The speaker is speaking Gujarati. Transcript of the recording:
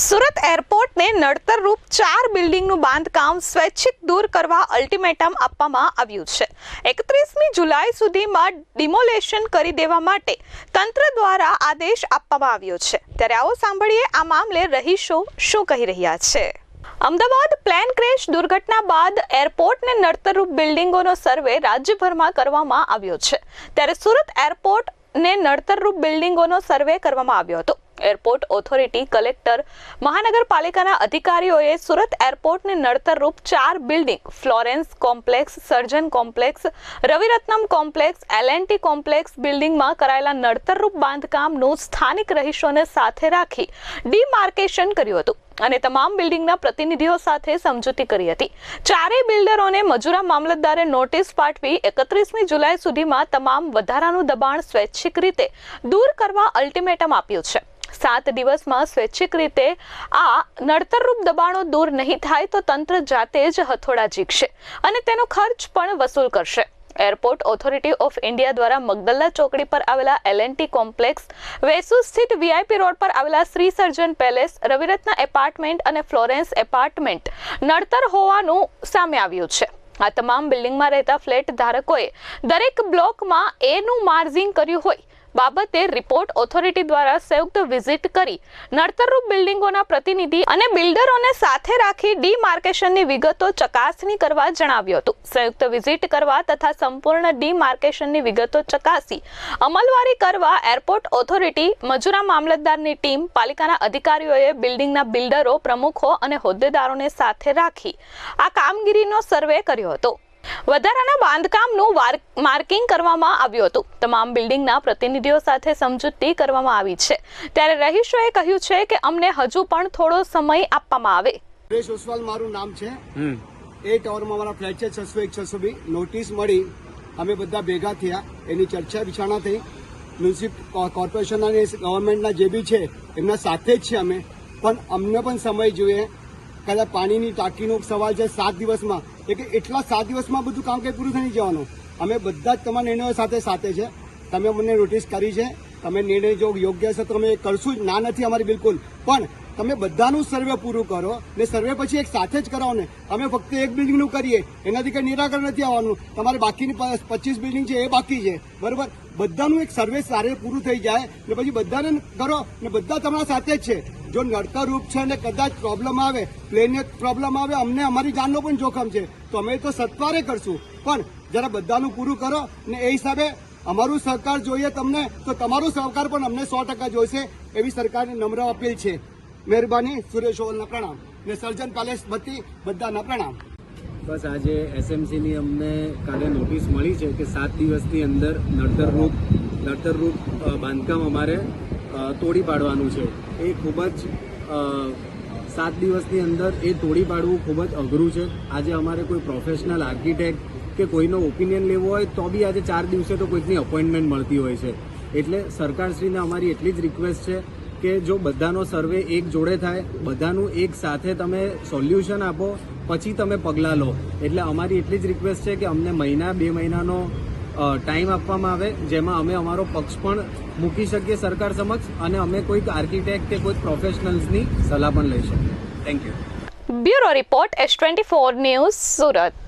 સુરત એરપોર્ટને નડતરરૂપ ચાર બિલ્ડિંગનું બાંધકામ સ્વૈચ્છિક દૂર કરવા અલ્ટિમેટમ આપવામાં આવ્યું છે. એકત્રીસમી જુલાઈ સુધીમાં ડિમોલેશન કરી દેવા માટે તંત્ર દ્વારા આદેશ આપવામાં આવ્યો છે. ત્યારે આવો સાંભળીએ આ મામલે રહીશો શું કહી રહ્યા છે. અમદાવાદ પ્લેન ક્રેશ દુર્ઘટના બાદ એરપોર્ટને નડતરરૂપ બિલ્ડિંગોનો સર્વે રાજ્યભરમાં કરવામાં આવ્યો છે. ત્યારે સુરત એરપોર્ટને નડતરરૂપ બિલ્ડિંગોનો સર્વે કરવામાં આવ્યો હતો. એરપોર્ટ ઓથોરિટી કલેક્ટર મહાનગરપાલિકાના અધિકારીઓએ સુરત એરપોર્ટને નડતરરૂપ ચાર building, Florence complex, Sarjan complex, Raviratnam complex, LNT complex બિલ્ડિંગમાં કરાયેલા નડતરરૂપ બાંધકામનું સ્થાનિક રહીશોને સાથે રાખી ડીમાર્કેશન કર્યું હતું અને તમામ બિલ્ડિંગના પ્રતિનિધિઓ સાથે સમજૂતી કરી હતી. ચારેય બિલ્ડરોને મજૂરા મામલતદારે નોટિસ પાઠવી એકત્રીસમી જુલાઈ સુધીમાં તમામ વધારાનું દબાણ સ્વૈચ્છિક રીતે દૂર કરવા અલ્ટિમેટમ આપ્યું છે. સાત દિવસમાં સ્વૈચ્છિક રીતે આ નડતરરૂપ દબાણો દૂર નહીં થાય તો તંત્ર જાતે જ હથોડા જીકશે અને તેનો ખર્ચ પણ વસૂલ કરશે. એરપોર્ટ ઓથોરિટી ઓફ ઇન્ડિયા દ્વારા મગદલ્લા ચોકડી પર આવેલા એલએનટી કોમ્પ્લેક્સ વેસુ સ્થિત વીઆઈપી રોડ પર આવેલા શ્રી સર્જન પેલેસ, રવિરત્ન એપાર્ટમેન્ટ અને ફ્લોરેન્સ એપાર્ટમેન્ટ નડતર હોવાનું સામે આવ્યું છે. આ તમામ બિલ્ડિંગમાં રહેતા ફ્લેટ ધારકોએ દરેક બ્લોકમાં એનું માર્જિંગ કર્યું હોય બાબતે રિપોર્ટ ઓથોરિટી દ્વારા સંયુક્ત વિઝિટ કરી નડતરરૂપ બિલ્ડિંગોના પ્રતિનિધિ અને બિલ્ડરોને સાથે રાખી ડીમાર્કેશનની વિગતો ચકાસણી કરવા જણાવ્યું હતું. સંયુક્ત વિઝિટ કરવા તથા સંપૂર્ણ ડીમાર્કેશનની વિગતો ચકાસી અમલવારી કરવા એરપોર્ટ ઓથોરિટી, મજૂરા મામલતદારની ટીમ, પાલિકાના અધિકારીઓએ બિલ્ડિંગના બિલ્ડરો, પ્રમુખો અને હોદ્દેદારોને સાથે રાખી આ કામગીરીનો સર્વે કર્યો હતો. વધારાના બાંધકામનું માર્કિંગ કરવામાં આવ્યું હતું. તમામ બિલ્ડિંગના પ્રતિનિધિઓ સાથે સમજૂતી કરવામાં આવી છે. ત્યારે રહીશોએ કહ્યું છે કે અમને હજુ પણ થોડો સમય આપવામાં આવે. સુરેશ ઓસવાલ મારું નામ છે. એ ટાવરમાં મારા ફ્લેટ છે છસો એક છસો બી. નોટિસ મળી. અમે બધા ભેગા થયા. એની ચર્ચા વિચારણા થઈ. મ્યુનિસિપલ કોર્પોરેશનના અને ગવર્મેન્ટના જે બી છે એમના સાથે જ છે અમે. પણ અમને પણ સમય જોઈએ. કદાચ પાણીની ટાંકીનો સવાલ છે સાત દિવસમાં. એટલે એટલા સાત દિવસમાં બધું કામ કંઈ પૂરું થઈ જવાનું. અમે બધા જ તમારા નિર્ણયો સાથે સાથે છે. તમે મને નોટિસ કરી છે. તમે નિર્ણય જો યોગ્ય છે તો અમે કરશું જ. ના નથી અમારી બિલકુલ. પણ તમે બધાનું સર્વે પૂરું કરો ને સર્વે પછી એક સાથે જ કરાવો ને. અમે ફક્ત એક બિલ્ડિંગનું કરીએ. એનાથી કંઈ નિરાકરણ નથી આવવાનું. તમારે બાકીની પચીસ બિલ્ડિંગ છે એ બાકી છે. બરોબર? બધાનું એક સર્વે સારે પૂરું થઈ જાય ને પછી બધાને કરો ને બધા તમારા સાથે જ છે. જો નડતરરૂપ છે ને કદાચ પ્રોબ્લેમ આવે પ્લેનને પ્રોબ્લેમ આવે, અમને અમારી જાનનો પણ જોખમ છે. તો અમે તો સત્વારે કરશું. પણ જરા બધાનું પૂરું કરો ને એ હિસાબે અમારું સહકાર જોઈએ તમને, તો તમારું સહકાર પણ અમને સો ટકા જોઈશે એવી સરકારની નમ્ર અપીલ છે. મહેરબાની, સુરેશ ઓલના પ્રણામ ને સર્જન પેલેસ બધી બધાના પ્રણામ. બસ આજે એસએમસીની અમને કાલે નોટિસ મળી છે કે સાત દિવસની અંદર નડતરરૂપ નડતરરૂપ બાંધકામ અમારે તોડી પાડવાનું છે. એ ખૂબ જ સાત દિવસની અંદર એ તોડી પાડવું ખૂબ જ અઘરું છે. આજે અમારે કોઈ પ્રોફેશનલ આર્કિટેક્ટ કે કોઈનો ઓપિનિયન લેવો હોય તો બી આજે ચાર દિવસે તો કોઈકની અપોઇન્ટમેન્ટ મળતી હોય છે. એટલે સરકારશ્રીને અમારી એટલી જ રિક્વેસ્ટ છે કે જો બધાનો સર્વે એક જોડે થાય, બધાનું એક સાથે તમે સોલ્યુશન આપો, પછી તમે પગલાં લો. એટલે અમારી એટલી જ રિક્વેસ્ટ છે કે અમને મહિના, બે મહિનાનો ટાઈમ આપવામાં આવે, જેમાં અમે અમારો પક્ષ પણ મૂકી શકીએ સરકાર સમક્ષ અને અમે કોઈક આર્કિટેક્ટ કે કોઈક પ્રોફેશનલ્સની સલાહ પણ લઈ શકીએ. Thank you bureau report S twenty four news Surat.